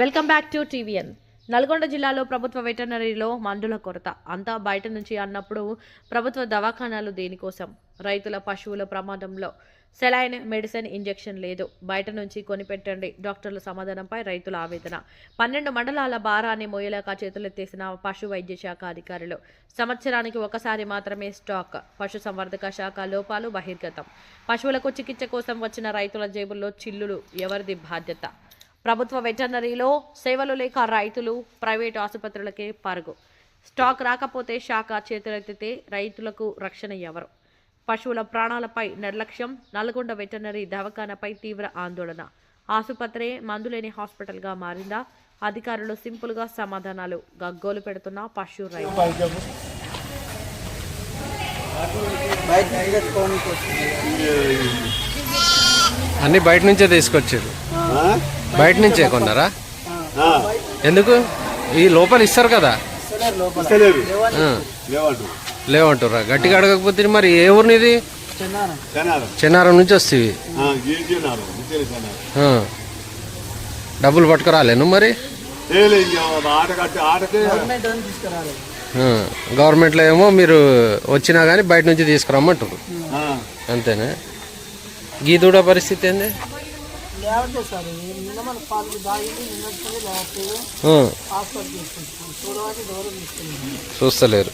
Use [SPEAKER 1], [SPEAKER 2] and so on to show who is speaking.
[SPEAKER 1] Welcome back to T V N. Nalgonda జిల్లాలో ప్రభుత్వ వెటర్నరీలో మందుల కొరత. అంతా బయట నుంచి అన్నప్పుడు ప్రభుత్వ దవాఖానాలు దేనికోసం? రైతుల పశువుల ప్రమాదంలో సెలైన్ మెడిసిన్ ఇంజెక్షన్ లేదు. బయట నుంచి కొనిపెట్టండి డాక్టర్ల సమాధానంపై రైతుల ఆవేదన. పన్నెండు మండలాల భారాన్ని మోయలేక చేతులెత్తేసిన పశు వైద్య శాఖ అధికారులు. సంవత్సరానికి ఒకసారి మాత్రమే స్టాక్. పశు సంవర్ధక శాఖ లోపాలు బహిర్గతం. పశువులకు చికిత్స కోసం వచ్చిన రైతుల జేబుల్లో చిల్లులు ఎవరిది బాధ్యత? ప్రభుత్వ వెటర్నరీలో సేవలు లేక రైతులు ప్రైవేటు ఆసుపత్రులకే పరుగు. స్టాక్ రాకపోతే శాఖ చేతులెత్తితే రైతులకు రక్షణ ఎవరు? పశువుల ప్రాణాలపై నిర్లక్ష్యం నల్గొండ వెటర్నరీ దవాఖానపై తీవ్ర ఆందోళన. ఆసుపత్రి మందులేని హాస్పిటల్గా మారిందా? అధికారులు సింపుల్గా సమాధానాలు గగ్గోలు పెడుతున్న పశు రైతు.
[SPEAKER 2] అన్ని బయట నుంచే తీసుకొచ్చారు. బయట నుంచే కొన్నారా? ఎందుకు? ఈ లోపల ఇస్తారు కదా?
[SPEAKER 3] ఇస్తలేరు లోపల
[SPEAKER 4] ఇస్తలేరు
[SPEAKER 2] ఆ,
[SPEAKER 4] లేవంటు
[SPEAKER 2] లేవంటుర్రా? గట్టిగా అడగకపోతే మరి ఏ ఊరినిది?
[SPEAKER 3] చిన్నారం.
[SPEAKER 4] శనారం
[SPEAKER 2] చెన్నారం నుంచి వస్తుంది. డబ్బులు పట్టుకురాలేను మరి? గవర్నమెంట్లో ఏమో మీరు వచ్చినా కానీ బయట నుంచి తీసుకురమ్మంటారు
[SPEAKER 4] ఆ,
[SPEAKER 2] అంతేనా? గీదూడ పరిస్థితి ఏంది?
[SPEAKER 3] లేవట్లేదు సార్ నిన్న మన పాలు దాగింది నిన్నట్టుకుని లేవట్లేదు హాస్పిటల్ చూడవాటి దూరం
[SPEAKER 2] చూస్తలేరు.